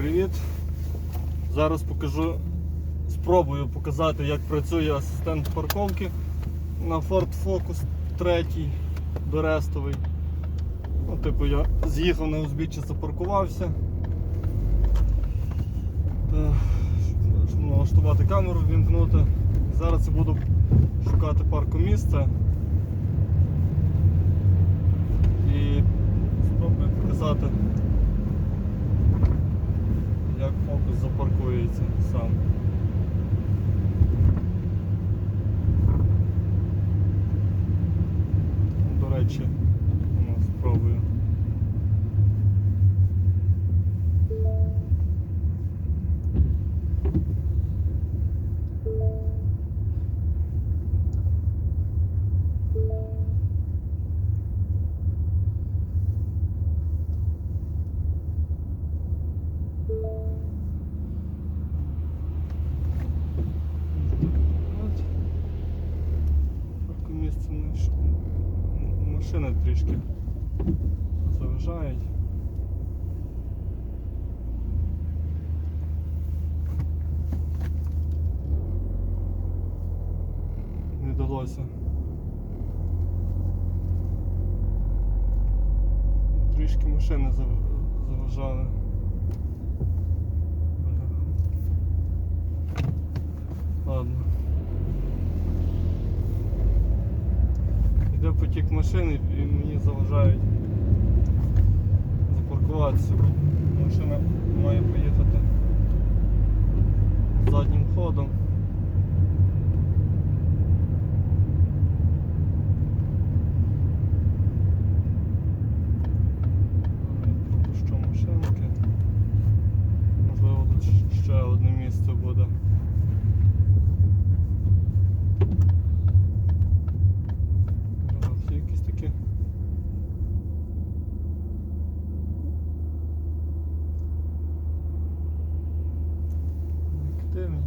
Привіт! Зараз покажу, спробую показати, як працює асистент парковки на Ford Focus 3 дорестовий. Ну, типу я з'їхав на узбіччя, запаркувався. Е, налаштувати камеру, вімкнути. Зараз я буду шукати паркомісце. І спробую показати як фокус запаркується сам. Машини трішки заважають. Не вдалося. Трішки машини заважали. Ладно. Потік машини і мені заважають запаркуватися. Машина має поїхати заднім ходом. Пропущу машинки. Можливо тут ще одне місце буде. Ага, всі якісь такі. Активні.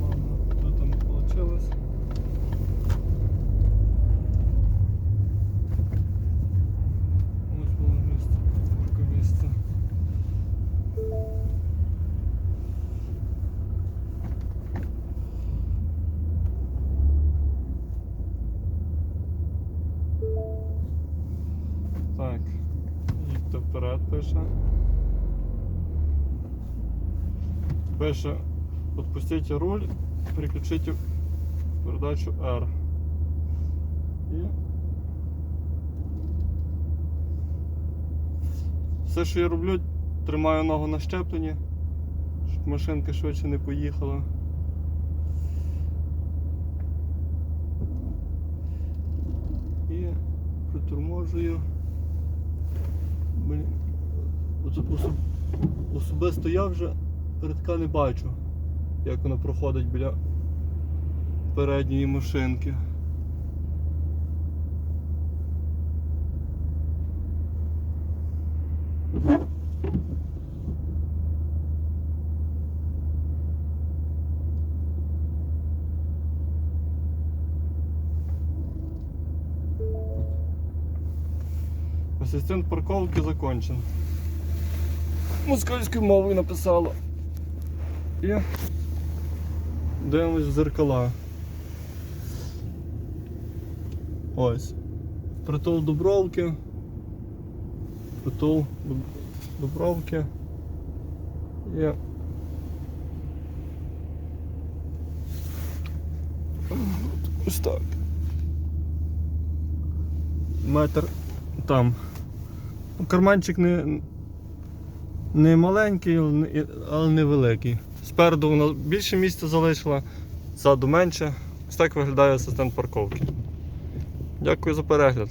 Ладно, тут не получилось. Ось було місце, парку місце. Так, їдьте вперед пише. Пише, отпустите руль, переключите в передачу R. І все, що я роблю, тримаю ногу на щепленні, щоб машинка швидше не поїхала. І приторможую. Особисто я вже передка не бачу, як вона проходить біля передньої машинки. Асистент парковки закончен. Москальською мовою написала. І дивимось в зеркала. Ось. Притул Дубровки. Притул Дуб- Дубровки. І ось так. Метр там. Карманчик не, не маленький, але не- великий. Спереду вона більше місця залишила, ззаду менше. Ось так виглядає асистент парковки. Дякую за перегляд.